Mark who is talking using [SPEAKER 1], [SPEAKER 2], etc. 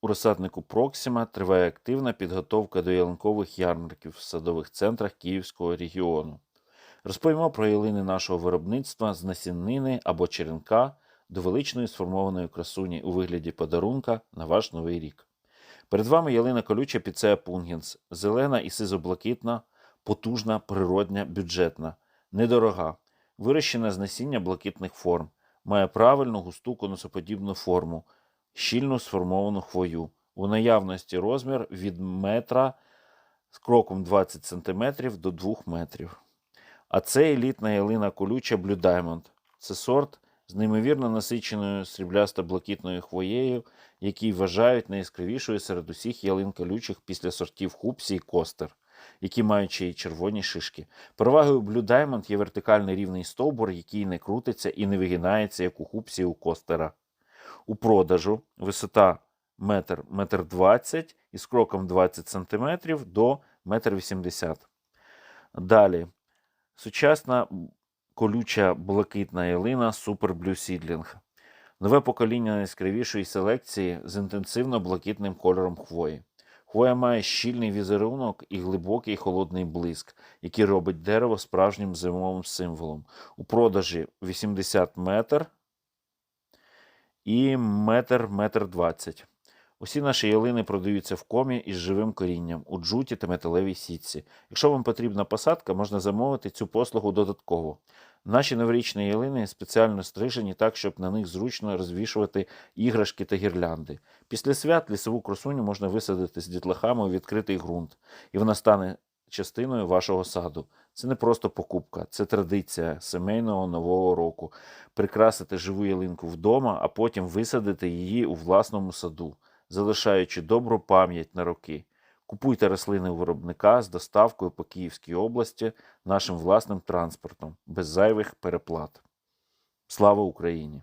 [SPEAKER 1] У розсаднику Проксима триває активна підготовка до ялинкових ярмарків в садових центрах Київського регіону. Розповімо про ялини нашого виробництва з насіннини або черенка до величної сформованої красуні у вигляді подарунка на ваш новий рік. Перед вами ялина колюча піцея Пунгенс, зелена і сизоблакитна, потужна, природня, бюджетна, недорога, вирощена з насіння блакитних форм, має правильну густу конусоподібну форму, щільно сформовану хвою. У наявності розмір від метра з кроком 20 см до 2 метрів. А це елітна ялина колюча Blue Diamond. Це сорт з неймовірно насиченою сріблясто-блакитною хвоєю, який вважають найяскравішою серед усіх ялин колючих після сортів Хупсі і Костер, які мають ще й червоні шишки. Перевагою Blue Diamond є вертикальний рівний стовбур, який не крутиться і не вигинається, як у Хупсі і у Костера. У продажу висота метр, метр 20 із кроком 20 см до метр 80 Далі. Сучасна колюча блакитна ялина Super Blue Seedling. Нове покоління найяскравішої селекції з інтенсивно блакитним кольором хвої. Хвоя має щільний візерунок і глибокий холодний блиск, який робить дерево справжнім зимовим символом. У продажі 80 метр і метр метр 20. Усі наші ялини продаються в комі із живим корінням у джуті та металевій сітці. Якщо вам потрібна посадка, можна замовити цю послугу додатково. Наші новорічні ялини спеціально стрижені так, щоб на них зручно розвішувати іграшки та гірлянди. Після свят лісову красуню можна висадити з дітлахами у відкритий ґрунт, і вона стане частиною вашого саду. Це не просто покупка, це традиція сімейного нового року. Прикрасити живу ялинку вдома, а потім висадити її у власному саду, залишаючи добру пам'ять на роки. Купуйте рослини у виробника з доставкою по Київській області нашим власним транспортом, без зайвих переплат. Слава Україні!